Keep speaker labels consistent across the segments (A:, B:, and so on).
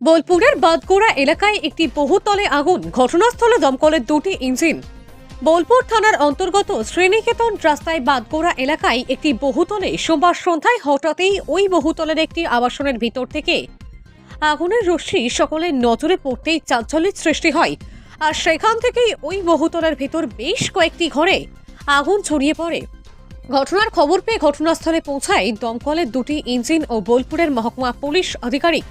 A: বোলপুরের বাদগোড়া এলাকায় একটি বহুতলে আগুন। ঘটনাস্থলে দমকলের দুটি ইঞ্জিন। বোলপুর থানার অন্তর্গত শ্রেণীকেতন রাস্তায় বাদগোড়া এলাকায় একটি বহুতলে সোমবার সন্ধ্যায় হঠাৎই ওই বহুতলের একটি আবাসনের ভিতর থেকে আগুনের রশ্মি সকলের নজরে পড়তেই চাঞ্চল্যের সৃষ্টি হয়। আর সেখান থেকেই ওই বহুতলের ভিতর বেশ কয়েকটি ঘরে আগুন ছড়িয়ে পড়ে। ঘটনার খবর পেয়ে ঘটনাস্থলে পৌঁছায় দমকলের দুটি ইঞ্জিন ও বোলপুরের মহকুমা পুলিশ আধিকারিক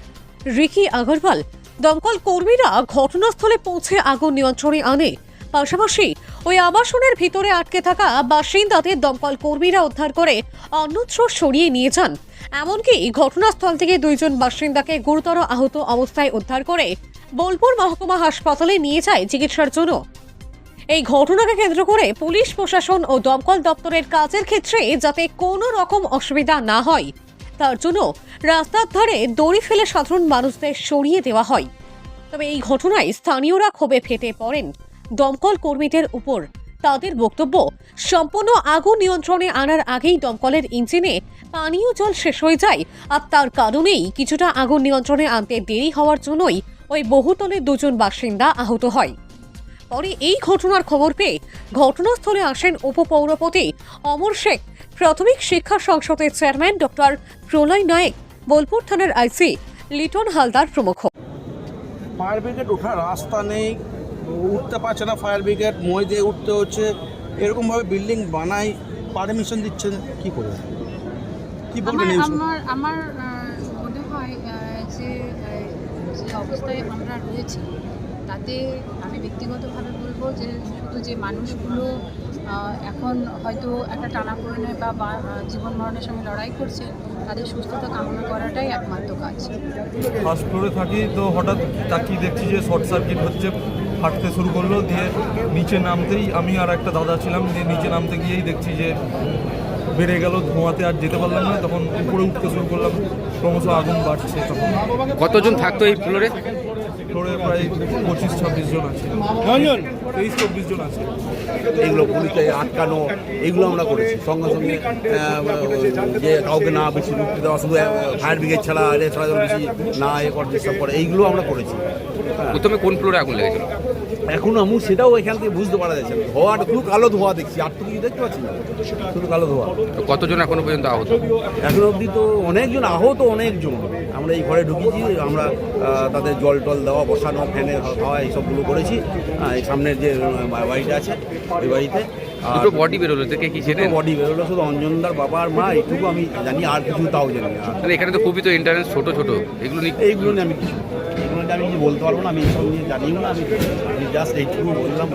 A: রিকি আগরওয়াল, দমকল কর্মীরা ঘটনাস্থলে পৌঁছে আগুন নিয়ন্ত্রণে আনে। পাশাপাশি ওই আবাসনের ভিতরে আটকে থাকা বাসিন্দাদের দমকল কর্মীরা উদ্ধার করে অন্যত্র সরিয়ে নিয়ে যান। এমনকি ঘটনাস্থল থেকে দুইজন বাসিন্দাকে গুরুতর আহত অবস্থায় উদ্ধার করে বোলপুর মহকুমা হাসপাতালে নিয়ে যায় চিকিৎসার জন্য। এই ঘটনাকে কেন্দ্র করে পুলিশ, প্রশাসন ও দমকল দপ্তরের কাজের ক্ষেত্রে যাতে কোনো রকম অসুবিধা না হয় তার জন্য রাস্তার ধারে দড়ি ফেলে সাধারণ মানুষদের সরিয়ে দেওয়া হয়। তবে এই ঘটনায় স্থানীয়রা ক্ষোভে ফেটে পড়েন। দমকল কর্মীদের উপর তাদের বক্তব্য, সম্পূর্ণ আগুন নিয়ন্ত্রণে আনার আগেই দমকলের ইঞ্জিনে পানীয় জল শেষ হয়ে যায় আর তার কারণেই কিছুটা আগুন নিয়ন্ত্রণে আনতে দেরি হওয়ার জন্যই ওই বহুতলের দুজন বাসিন্দা আহত হয়। পরে এই ঘটনার খবর পেয়ে ঘটনাস্থলে আসেন উপপৌরপতি অমর শেখ প্রাথমিক শিক্ষা সংসদের চেয়ারম্যান ডক্টর প্রলয় নায়েক বোলপুর থানার আইসি লিটন হালদার প্রমুখ।
B: ফায়ার ব্রিগেড ওঠার রাস্তা নেই উঠতে পারছে না ফায়ার ব্রিগেড মই দিয়ে উঠতে হচ্ছে। এরকমভাবে বিল্ডিং বানাই পারমিশন দিচ্ছেন কি করে? কি বলবেন
C: আমার আমার আমার মনে হয় যে যে অবস্থায় আমরা রয়েছি তাতে আমি ব্যক্তিগতভাবে বলব যে শুধু যে মানুষগুলো এখন হয়তো একটা টানাপোড়েনে বা, বা- জীবন মরণের সঙ্গে লড়াই করছে, তাদের সুস্থতা কামনা করাটাই একমাত্র কাজ।
D: ফার্স্ট ফ্লোরে থাকি, তো হঠাৎ তাকিয়ে দেখছি যে শর্ট সার্কিট হচ্ছে ফাটতে শুরু করল, দিয়ে নিচে নামতেই আমি আর একটা দাদা ছিলাম, দিয়ে নিচে নামতে গিয়েই দেখছি যে বেড়ে গেল ধোঁয়াতে আর যেতে পারলাম না তখন উপরে উঠতে শুরু করলাম ক্রমশ আগুন বাড়ছে তখন।
E: কতজন থাকতো এই ফ্লোরে?
D: ফ্লোরে প্রায় পঁচিশ ছাব্বিশ জন আছে। তেইশ চব্বিশ জন আছে।
F: এগুলো পুলিশে আটকানো এগুলো আমরা করেছি। সঙ্গে সঙ্গে যে কাউকে না বেশি ঢুকতে দেওয়া শুধু ফায়ার ব্রিগেড ছাড়া এর ছাড়া বেশি না এ করে ডিস্টার্ব করে এইগুলো আমরা করেছি।
E: প্রথমে কোন ফ্লোরে আগুন লেগেছিল?
F: এখন আমি সেটাও এখান থেকে বুঝতে পারা যাচ্ছে না। ধোয়াটা শুধু কালো ধোয়া দেখছি। আর তো কিছু দেখতে পাচ্ছি? না শুধু কালো ধোয়া।
E: কতজন এখনও পর্যন্ত আহত?
F: এখন অবধি তো অনেকজন আহত অনেকজন। আমরা এই ঘরে ঢুকেছি আমরা তাদের জল টল দেওয়া বসানো ফ্যানের হাওয়া এইসবগুলো করেছি। এই সামনের যে বাড়িটা আছে ওই বাড়িতে। আর
E: দুটো বডি বেরোলো থেকে কি
F: দুটো বডি বেরোলো শুধু অঞ্জনদার বাবা আর মা এইটুকু আমি জানি আর কিছু তাও জানি
E: এখানে তো খুবই তো ইন্টারনেট ছোট ছোট। এগুলো নিয়ে
F: এইগুলো নিয়ে আমি কিছু আমি কিছু বলতে পারব না? আমি এইসব নিয়ে জানিও না আমি জাস্ট এইটুকু বললাম